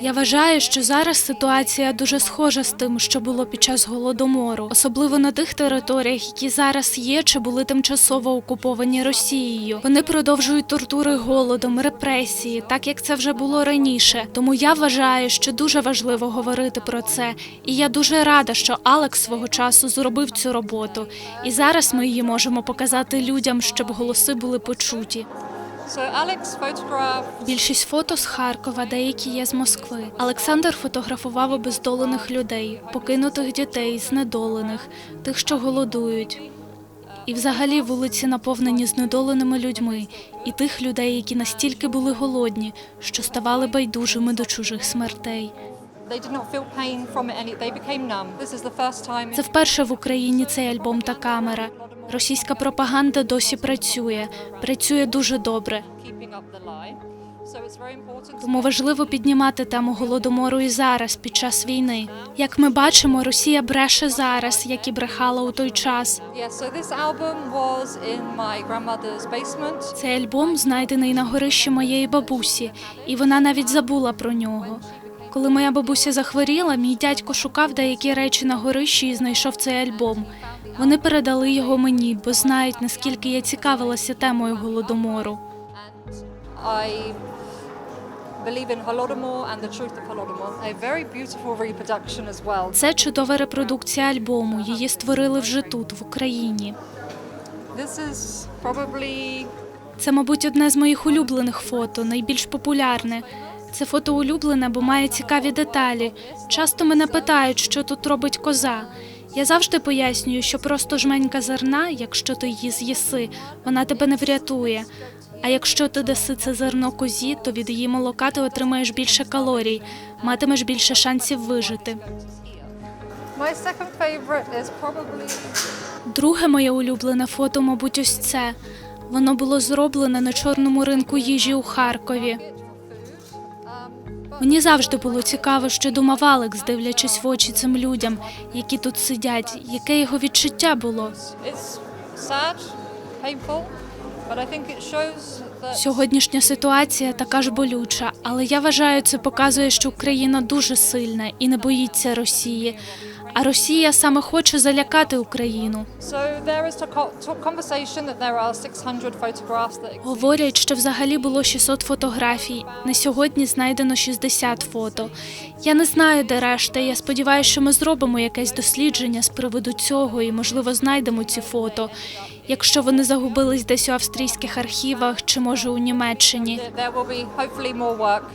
Я вважаю, що зараз ситуація дуже схожа з тим, що було під час голодомору, особливо на тих територіях, які зараз є чи були тимчасово окуповані Росією. Вони продовжують тортури голодом, репресії, так як це вже було раніше. Тому я вважаю, що дуже важливо говорити про це. І я дуже рада, що Алекс свого часу зробив цю роботу. І зараз ми її можемо показати людям, щоб голоси були почуті. Більшість фото з Харкова, деякі є з Москви. Олександр фотографував обездолених людей, покинутих дітей, знедолених, тих, що голодують. І взагалі вулиці наповнені знедоленими людьми, і тих людей, які настільки були голодні, що ставали байдужими до чужих смертей. Це вперше в Україні цей альбом та камера. Російська пропаганда досі працює, працює дуже добре. Тому важливо піднімати тему голодомору і зараз, під час війни. Як ми бачимо, Росія бреше зараз, як і брехала у той час. Цей альбом знайдений на горищі моєї бабусі, і вона навіть забула про нього. Коли моя бабуся захворіла, мій дядько шукав деякі речі на горищі і знайшов цей альбом. Вони передали його мені, бо знають, наскільки я цікавилася темою голодомору. Це чудова репродукція альбому. Її створили вже тут, в Україні. Це, мабуть, одне з моїх улюблених фото, найбільш популярне. Це фото улюблене, бо має цікаві деталі. Часто мене питають, що тут робить коза. Я завжди пояснюю, що просто жменька зерна, якщо ти її з'їси, вона тебе не врятує. А якщо ти даси це зерно козі, то від її молока ти отримаєш більше калорій, матимеш більше шансів вижити. Друге моє улюблене фото, мабуть, ось це. Воно було зроблене на чорному ринку їжі у Харкові. Мені завжди було цікаво, що думав Алекс, дивлячись в очі цим людям, які тут сидять. Яке його відчуття було? Сьогоднішня ситуація така ж болюча, але я вважаю, це показує, що Україна дуже сильна і не боїться Росії. А Росія саме хоче залякати Україну. so there is a co- talk conversation that there are 600 photographs that exist. Говорять, що взагалі було 600 фотографій. На сьогодні знайдено 60 фото. Я не знаю, де решта. Я сподіваюся, що ми зробимо якесь дослідження з приводу цього і, можливо, знайдемо ці фото. Якщо вони загубились десь у австрійських архівах чи може у Німеччині.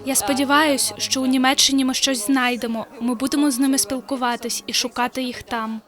Я сподіваюся, що у Німеччині ми щось знайдемо. Ми будемо з ними спілкуватись і шукати їх там.